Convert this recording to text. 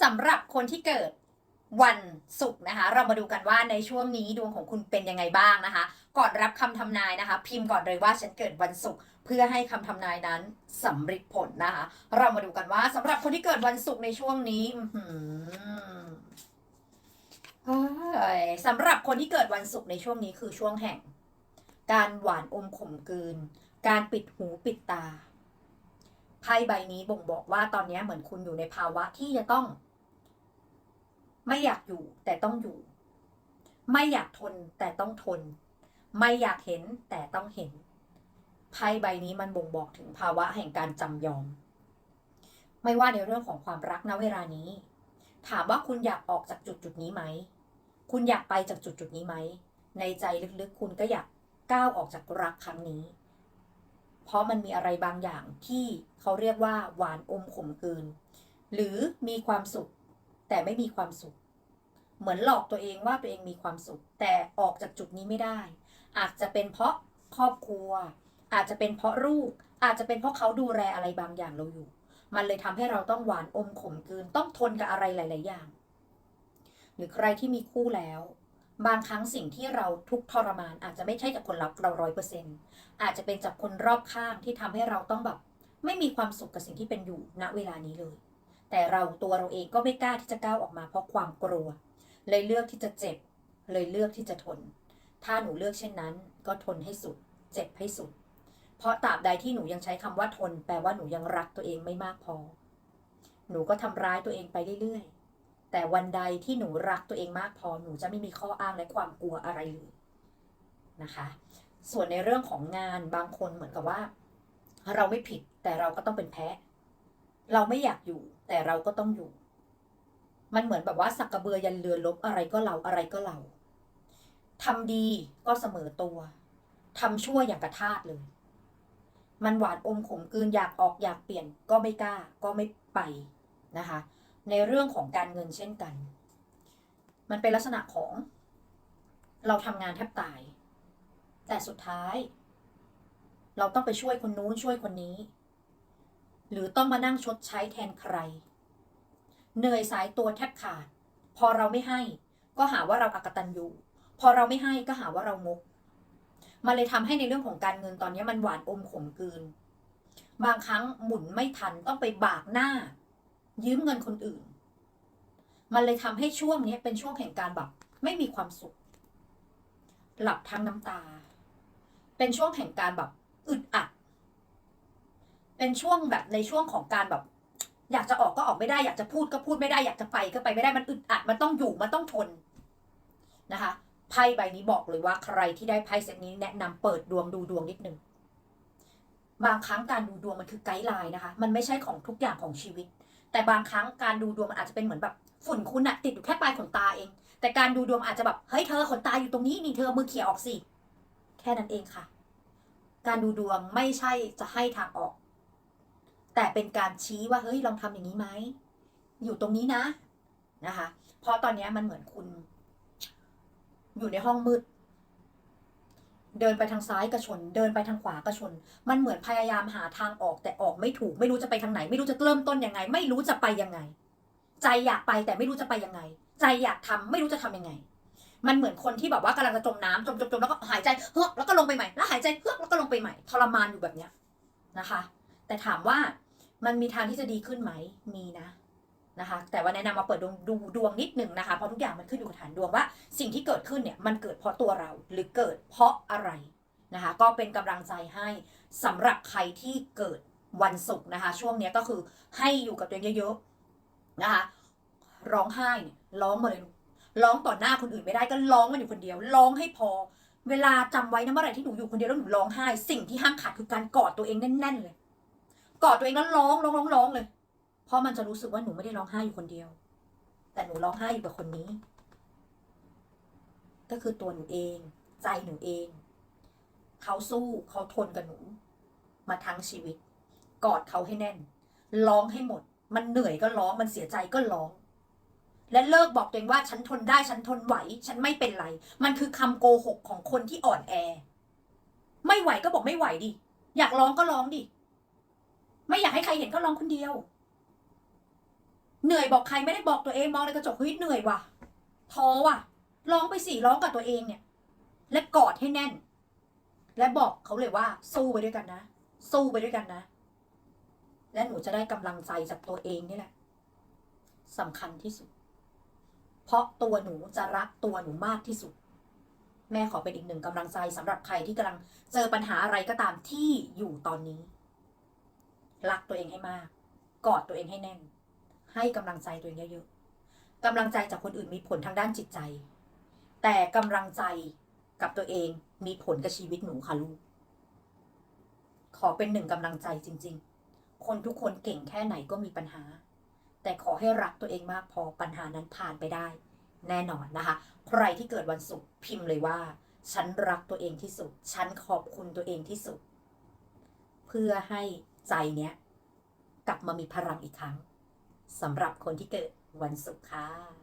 สำหรับคนที่เกิดวันศุกร์นะคะ เรามาดูกันว่าในช่วงนี้ดวงของคุณเป็นยังไงบ้างนะคะ ก่อนรับคำทำนายนะคะ พิมพ์ก่อนเลยว่าฉันเกิดวันศุกร์เพื่อให้คำทำนายนั้นสำเร็จผลนะคะ เรามาดูกันว่าสำหรับคนที่เกิดวันศุกร์ในช่วงนี้สำหรับคนที่เกิดวันศุกร์ในช่วงนี้คือช่วงแห่ง การหวานอมขมกลืน การปิดหูปิดตา ไพ่ใบนี้บ่งบอกว่าตอนนี้เหมือนคุณอยู่ในภาวะที่จะต้อง ไม่อยากอยู่แต่ต้องอยู่ ไม่อยากทนแต่ต้องทน ไม่อยากเห็นแต่ต้องเห็นไพ่ใบนี้มันบ่งบอกถึงภาวะแห่งการจำยอม ไม่ว่าในเรื่องของความรักณเวลานี้ ถามว่าคุณอยากออกจากจุดจุดนี้ไหม คุณอยากไปจากจุดจุดนี้ไหม ในใจลึกๆ คุณก็อยากก้าวออกจากรักครั้งนี้ ราะมันมีอะไรบางอย่างที่เขาเรียกว่าหวานอมขมกลืน หรือมีความสุข แต่ไม่มีความสุข เหมือนหลอกตัวเองว่าตัวเองมีความสุข แต่ออกจากจุดนี้ไม่ได้ อาจจะเป็นเพราะครอบครัว อาจจะเป็นเพราะลูก อาจจะเป็นเพราะเขาดูแลอะไรบางอย่างเราอยู่ มันเลยทำให้เราต้องหวานอมขมกลืน ต้องทนกับอะไรหลาย ๆ อย่าง หรือใครที่มีคู่แล้ว บางครั้งสิ่งที่เราทุกทรมาน อาจจะไม่ใช่จากคนรักเราร้อยเปอร์เซ็นต์อาจจะเป็นจากคนรอบข้างที่ทำให้เราต้องแบบ ไม่มีความสุขกับสิ่งที่เป็นอยู่ณเวลานี้เลย แต่เราตัวเราเองก็ไม่กล้าที่จะก้าวออกมาเพราะความกลัว เลยเลือกที่จะเจ็บ เลยเลือกที่จะทน ถ้าหนูเลือกเช่นนั้น ก็ทนให้สุด เจ็บให้สุด เพราะตราบใดที่หนูยังใช้คำว่าทน แปลว่าหนูยังรักตัวเองไม่มากพอ หนูก็ทำร้ายตัวเองไปเรื่อยๆ แต่วันใดที่หนูรักตัวเองมากพอหนูจะไม่มีข้ออ้างและความกลัวอะไรเลยนะคะ ส่วนในเรื่องของงานบางคนเหมือนกับว่า เราไม่ผิดแต่เราก็ต้องเป็นแพ้เราไม่อยากอยู่ แต่เราก็ต้องอยู่ มันเหมือนแบบว่าสักกระเบือยันเรือลบอะไรก็เราอะไรก็เราทำดีก็เสมอตัวทำชั่วอย่างกระทาดเลย มันหวานอมขมกืนอยากออกอยากเปลี่ยนก็ไม่กล้าก็ไม่ไปนะคะ ในเรื่องของการเงินเช่นกัน มันเป็นลักษณะของ เราทำงานแทบตาย แต่สุดท้าย เราต้องไปช่วยคนนู้นช่วยคนนี้ หรือต้องมานั่งชดใช้แทนใคร เหนื่อยสายตัวแทบขาด พอเราไม่ให้ ก็หาว่าเราอากตันอยู่ พอเราไม่ให้ก็หาว่าเรางกมันเลยทำให้ในเรื่องของการเงินตอนนี้มันหวานอมขมกืน บางครั้งหมุนไม่ทันต้องไปบากหน้า ยืมเงินคนอื่น มันเลยทำให้ช่วงนี้เป็นช่วงแห่งการแบบไม่มีความสุข หลับทั้งน้ำตา เป็นช่วงแห่งการแบบอึดอัด เป็นช่วงแบบในช่วงของการแบบ อยากจะออกก็ออกไม่ได้ อยากจะพูดก็พูดไม่ได้ อยากจะไปก็ไปไม่ได้ มันอึดอัด มันต้องอยู่ มันต้องทนนะคะ ไพ่ใบนี้บอกเลยว่าใครที่ได้ไพ่เซตนี้แนะนำเปิดดวงดูดวงนิดนึงบางครั้งการดูดวงมันคือไกด์ไลน์นะคะ มันไม่ใช่ของทุกอย่างของชีวิต แต่บางครั้งการดูดวงมันอาจจะเป็นเหมือนแบบฝุ่นคุณอะติดอยู่แค่ปลายขนตาเอง แต่การดูดวงอาจจะแบบเฮ้ยเธอขนตาอยู่ตรงนี้นี่เธอมือเขี่ยออกสิแค่นั้นเองค่ะ การดูดวงไม่ใช่จะให้ทางออก แต่เป็นการชี้ว่าเฮ้ยลองทำอย่างนี้ไหมอยู่ตรงนี้นะนะคะ เพราะตอนนี้มันเหมือนคุณ อยู่ในห้องมืด เดินไปทางซ้ายกระชน เดินไปทางขวากระชน มันเหมือนพยายามหาทางออกแต่ออกไม่ถูก ไม่รู้จะไปทางไหน ไม่รู้จะเริ่มต้นยังไง ไม่รู้จะไปยังไง ใจอยากไปแต่ไม่รู้จะไปยังไง ใจอยากทำไม่รู้จะทำยังไง มันเหมือนคนที่แบบว่ากำลังจะจมน้ำจมจมจมแล้วก็หายใจเฮือกแล้วก็ลงไปใหม่แล้วหายใจเฮือกแล้วก็ลงไปใหม่ทรมานอยู่แบบเนี้ยนะคะ แต่ถามว่ามันมีทางที่จะดีขึ้นไหมมีนะ นะคะ แต่ว่าแนะนำมาเปิดดวงดูดวงนิดหนึ่งนะคะ เพราะทุกอย่างมันขึ้นอยู่กับฐานดวงว่าสิ่งที่เกิดขึ้นเนี่ยมันเกิดเพราะตัวเราหรือเกิดเพราะอะไรนะคะ ก็เป็นกำลังใจให้สำหรับใครที่เกิดวันศุกร์นะคะ ช่วงนี้ก็คือให้อยู่กับตัวเองเยอะๆนะคะ ร้องไห้เนี่ยร้องมาเลยร้องต่อหน้าคนอื่นไม่ได้ก็ร้องมันอยู่คนเดียว ร้องให้พอ เวลาจำไว้นะเมื่อไหร่ที่หนูอยู่คนเดียวแล้วหนูร้องไห้ สิ่งที่ห้ามขาดคือการกอดตัวเองแน่นๆเลย กอดตัวเองแล้วร้องร้องร้องร้องเลย เพราะมันจะรู้สึกว่าหนูไม่ได้ร้องไห้อยู่คนเดียว แต่หนูร้องไห้อยู่กับคนนี้ ก็คือตัวหนูเอง ใจหนูเอง เขาสู้เขาทนกับหนู มาทั้งชีวิต กอดเขาให้แน่น ร้องให้หมด มันเหนื่อยก็ร้อง มันเสียใจก็ร้อง และเลิกบอกตัวเองว่าฉันทนได้ ฉันทนไหว ฉันไม่เป็นไร มันคือคำโกหกของคนที่อ่อนแอ ไม่ไหวก็บอกไม่ไหวดิ อยากร้องก็ร้องดิ ไม่อยากให้ใครเห็นก็ร้องคนเดียว เหนื่อยบอกใครไม่ได้บอกตัวเองมองในกระจกเฮ้ยเหนื่อยว่ะท้อว่ะร้องไปสิร้องกับตัวเองเนี่ย และกอดให้แน่น และบอกเขาเลยว่า สู้ไปด้วยกันนะ สู้ไปด้วยกันนะ และหนูจะได้กำลังใจจากตัวเองนี่แหละสำคัญที่สุด เพราะตัวหนูจะรักตัวหนูมากที่สุด แม่ขอเป็นอีกหนึ่งกำลังใจสำหรับใครที่กำลังเจอปัญหาอะไรก็ตามที่อยู่ตอนนี้ รักตัวเองให้มาก กอดตัวเองให้แน่น ให้กำลังใจตัวเองเยอะๆกำลังใจจากคนอื่นมีผลทางด้านจิตใจ แต่กำลังใจกับตัวเองมีผลกับชีวิตหนูค่ะลูก ขอเป็นหนึ่งกำลังใจจริง ๆ คนทุกคนเก่งแค่ไหนก็มีปัญหา แต่ขอให้รักตัวเองมากพอปัญหานั้นผ่านไปได้ แน่นอนนะคะ ใครที่เกิดวันศุกร์พิมพ์เลยว่า ฉันรักตัวเองที่สุด ฉันขอบคุณตัวเองที่สุด เพื่อให้ใจเนี้ยกลับมามีพลังอีกครั้ง สำหรับคนที่เกิดวันศุกร์ค่ะ